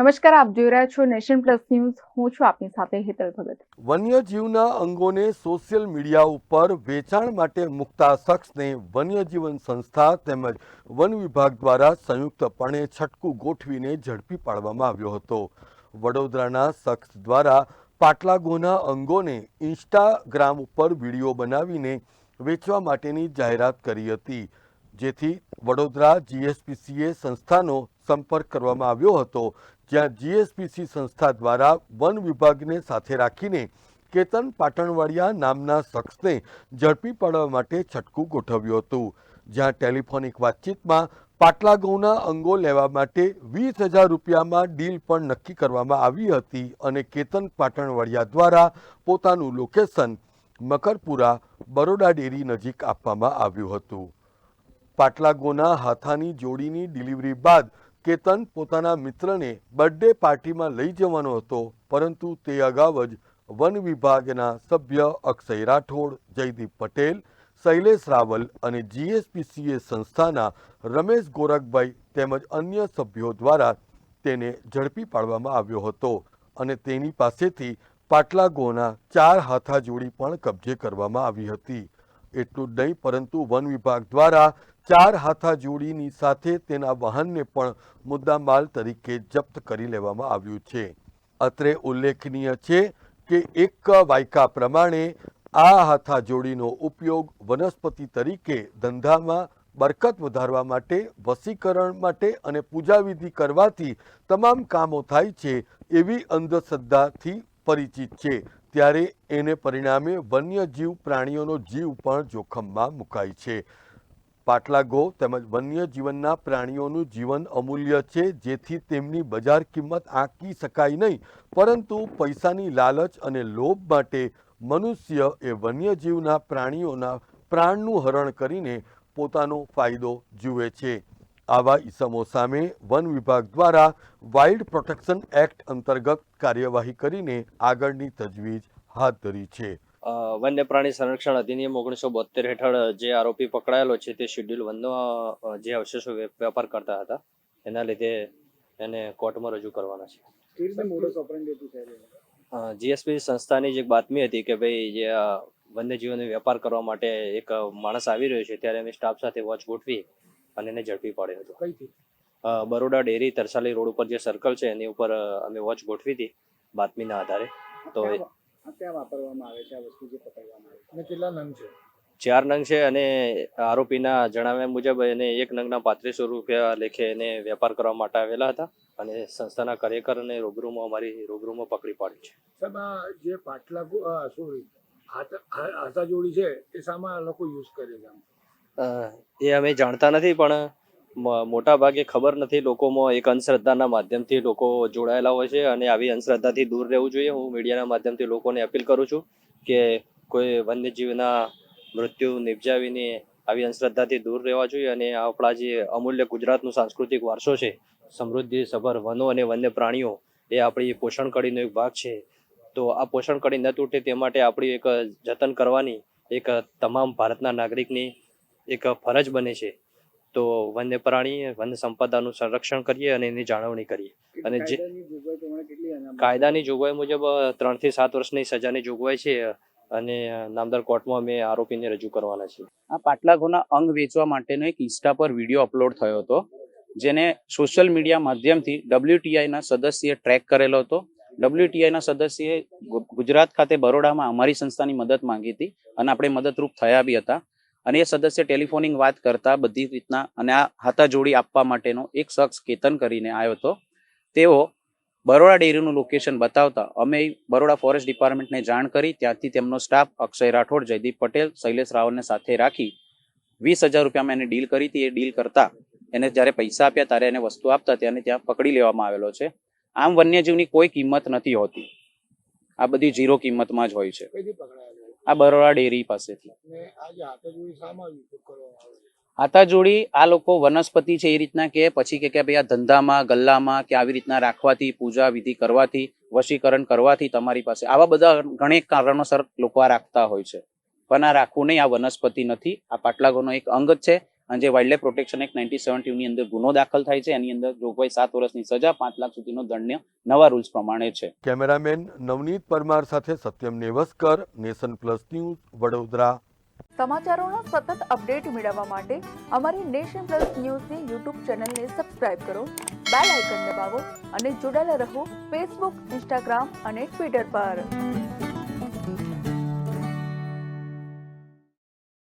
નમસ્કાર, આપ જોઈ રહ્યા છો નેશન પ્લસ ન્યૂઝ. હું છું આપની સાથે હેતલ ભગત. વન્યજીવના અંગોને સોશિયલ મીડિયા ઉપર વેચાણ માટે મુકતા શખ્સને વન્યજીવન સંસ્થા તેમજ વન વિભાગ દ્વારા સંયુક્તપણે છટકું ગોઠવીને ઝડપી પાડવામાં આવ્યો હતો. વડોદરાના શખ્સ દ્વારા પાટલાગોના અંગોને ઇન્સ્ટાગ્રામ ઉપર વીડિયો બનાવીને વેચવા માટેની જાહેરાત કરી હતી. જેથી વડોદરા જીએસપીસીએ સંસ્થાનો સંપર્ક કરવામાં આવ્યો હતો, જ્યાં જીએસપીસી સંસ્થા દ્વારા વન વિભાગને સાથે રાખીને કેતન પાટણવાડિયા નામના શખ્સને ઝડપી પાડવા માટે છટકું ગોઠવ્યું હતું. જ્યાં ટેલિફોનિક વાતચીતમાં પાટલા ઘઉંના અંગો લેવા માટે વીસ હજાર રૂપિયામાં ડીલ પણ નક્કી કરવામાં આવી હતી અને કેતન પાટણવાડિયા દ્વારા પોતાનું લોકેશન મકરપુરા બરોડા ડેરી નજીક આપવામાં આવ્યું હતું. પાટલાગોના હાથાની જોડીની ડિલિવરી બાદ કેતન પોતાના મિત્રને બર્થડે પાર્ટીમાં લઈ જવાનો હતો, પરંતુ તે અગાઉ જ વન વિભાગના સભ્ય અક્ષય રાઠોડ, જયદીપ પટેલ, શૈલેષ રાવલ અને જીએસપીસીએ સંસ્થાના રમેશ ગોરખભાઈ તેમજ અન્ય સભ્યો દ્વારા તેને ઝડપી પાડવામાં આવ્યો હતો અને તેની પાસેથી પાટલાગોના ચાર હાથા જોડી પણ કબજે કરવામાં આવી હતી. એટલું જ નહીં, પરંતુ વન વિભાગ દ્વારા ચાર હાથા જોડીની સાથે તેના વાહનને પણ મુદ્દામાલ તરીકે જપ્ત કરી લેવામાં આવ્યું છે. અત્રે ઉલ્લેખનીય છે કે એક વાયકા પ્રમાણે આ હાથા જોડીનો ઉપયોગ વનસ્પતિ તરીકે ધંધામાં બરકત વધારવા માટે વસીકરણ માટે અને પૂજાવિધિ કરવાથી તમામ કામો થાય છે એવી અંધશ્રદ્ધાથી પરિચિત છે. ત્યારે એને પરિણામે વન્યજીવ પ્રાણીઓનો જીવ પણ જોખમમાં મુકાય છે. પાટલાગો તેમજ વન્યજીવનના પ્રાણીઓનું જીવન અમૂલ્ય છે, જેથી તેમની બજાર કિંમત આંકી શકાય નહીં, પરંતુ પૈસાની લાલચ અને લોભ માટે મનુષ્ય એ વન્યજીવના પ્રાણીઓના પ્રાણનું હરણ કરીને પોતાનો ફાયદો જુએ છે. આવા ઇસમો સામે વન વિભાગ દ્વારા વાઇલ્ડ પ્રોટેક્શન એક્ટ અંતર્ગત કાર્યવાહી કરીને આગળની તજવીજ હાથ ધરી છે. વન્ય પ્રાણી સંરક્ષણ અધિનિયમ ઓગણીસો બોતેર હેઠળ જે આરોપી પકડાયેલો છે તે શેડ્યુલ વનનો જે અવશેષો વેપાર કરતા હતા એના લીધે એને કોર્ટમાં રજૂ કરવાના છે. જીએસપી સંસ્થાની જે એક બાતમી હતી કે ભાઈ જે આ વન્યજીવોનો વેપાર કરવા માટે એક માણસ આવી રહ્યો છે ત્યારે અમે સ્ટાફ સાથે વોચ ગોઠવી અને એને ઝડપી પાડ્યો હતો. કઈથી બરોડા ડેરી તરસાલી રોડ ઉપર જે સર્કલ છે એની ઉપર અમે વોચ ગોઠવી હતી બાતમીના આધારે. તો ક્યાં વાપરવામાં આવે છે? આ વસ્તુ જે પકડવામાં આવે છે. અને કેટલા નંગ છે? ચાર નંગ છે અને આરોપીના જણાવ્યા મુજબ એને એક નંગના પાંત્રીસો રૂપિયા લેખે એને વેપાર કરવા માટે આવેલા હતા અને સંસ્થાના કાર્યકરને રૂબરૂમાં અમારી રૂબરૂમાં પકડી પાડી છે. સાહેબ આ જે પાટલા સોરી હાથા જોડી છે એ સામા લોકો યુઝ કરે છે એ અમે જાણતા નથી, પણ મોટા ભાગે ખબર નથી લોકોમાં એક અંધશ્રદ્ધાના માધ્યમથી લોકો જોડાયેલા હોય છે અને આવી અંધશ્રદ્ધાથી દૂર રહેવું જોઈએ. હું મીડિયાના માધ્યમથી લોકોને અપીલ કરું છું કે કોઈ વન્યજીવના મૃત્યુ નિપજાવીને આવી અંધશ્રદ્ધાથી દૂર રહેવા જોઈએ અને આપણા જે અમૂલ્ય ગુજરાતનું સાંસ્કૃતિક વારસો છે, સમૃદ્ધિ, સભર વનો અને વન્ય પ્રાણીઓ, એ આપણી પોષણ કડીનો એક ભાગ છે. તો આ પોષણ કડી ન તૂટે તે માટે આપણી એક જતન કરવાની એક તમામ ભારતના નાગરિકની એક ફરજ બને છે. તો વન્ય પ્રાણી વન્ય સંપદાનું સંરક્ષણ કરીએ અને એની જાળવણી કરીએ. અને જે- કાયદાની જોગવાઈ છે? મુજબ ત્રણથી સાત વર્ષની સજાની જોગવાઈ છે અને નામદાર કોર્ટમાં અમે આરોપીને રજૂ કરવાના છીએ. આ પાટલાગોના અંગ વેચવા માટેનો એક ઇન્સ્ટા પર વીડિયો અપલોડ થયો હતો જેને સોશિયલ મીડિયા માધ્યમથી ડબ્લ્યુટીઆઈના સદસ્યએ ટ્રેક કરેલો હતો. ડબ્લ્યુટીઆઈના સદસ્યએ ગુજરાત ખાતે બરોડામાં અમારી સંસ્થાની મદદ માંગી હતી અને આપણે મદદરૂપ થયા બી હતા. અને એ સદસ્ય ટેલિફોનિંગ વાત કરતા બધી રીતના અને આ હાથાજોડી આપવા માટેનો એક શખ્સ કેતન કરીને આવ્યો હતો. તેઓ બરોડા ડેરીનું લોકેશન બતાવતા અમે બરોડા ફોરેસ્ટ ડિપાર્ટમેન્ટને જાણ કરી. ત્યાંથી તેમનો સ્ટાફ અક્ષય રાઠોડ, જયદીપ પટેલ, શૈલેષ રાવલને સાથે રાખી વીસ હજાર રૂપિયામાં એને ડીલ કરી હતી. એ ડીલ કરતા એને જ્યારે પૈસા આપ્યા ત્યારે એને વસ્તુ આપતા તેને ત્યાં પકડી લેવામાં આવેલો છે. આમ વન્યજીવની કોઈ કિંમત નથી હોતી. આ બધી ઝીરો કિંમતમાં જ હોય છે. આ બરોડા ડેરી પાસેથી. અને આ લોકો વનસ્પતિ છે એ રીતના કે પછી કે કે ભાઈ આ ધંધામાં ગલ્લામાં કે આવી રીતના રાખવાથી પૂજા વિધિ કરવાથી વશીકરણ કરવાથી તમારી પાસે આવા બધા ઘણી કારણોસર લોકો આ રાખતા હોય છે. પણ આ રાખવું નહીં આ વનસ્પતિ નથી. આ પાટલાગોનો એક અંગ છે. જે વાઇલ્ડલાઇફ પ્રોટેક્શન એક્ટ નાઇન્ટી સેવન્ટીની અંદર ગુનો દાખલ થાય છે એની અંદર જોગવાઈ સાત વર્ષની સજા પાંચ લાખ સુધીનો દંડને નવા રૂલ્સ પ્રમાણે છે. કેમેરામેન નવનીત પરમાર સાથે Satyam Nevaskar nation plus news Vadodara. સમાચારોના સતત અપડેટ મેળવવા માટે અમારી નેશન પ્લસ ન્યૂઝની યુટ્યુબ ચેનલને સબસ્ક્રાઇબ કરો બેલ આઇકન દબાવો અને જોડાયેલા રહો ફેસબુક ઇન્સ્ટાગ્રામ અને ટ્વિટર પર.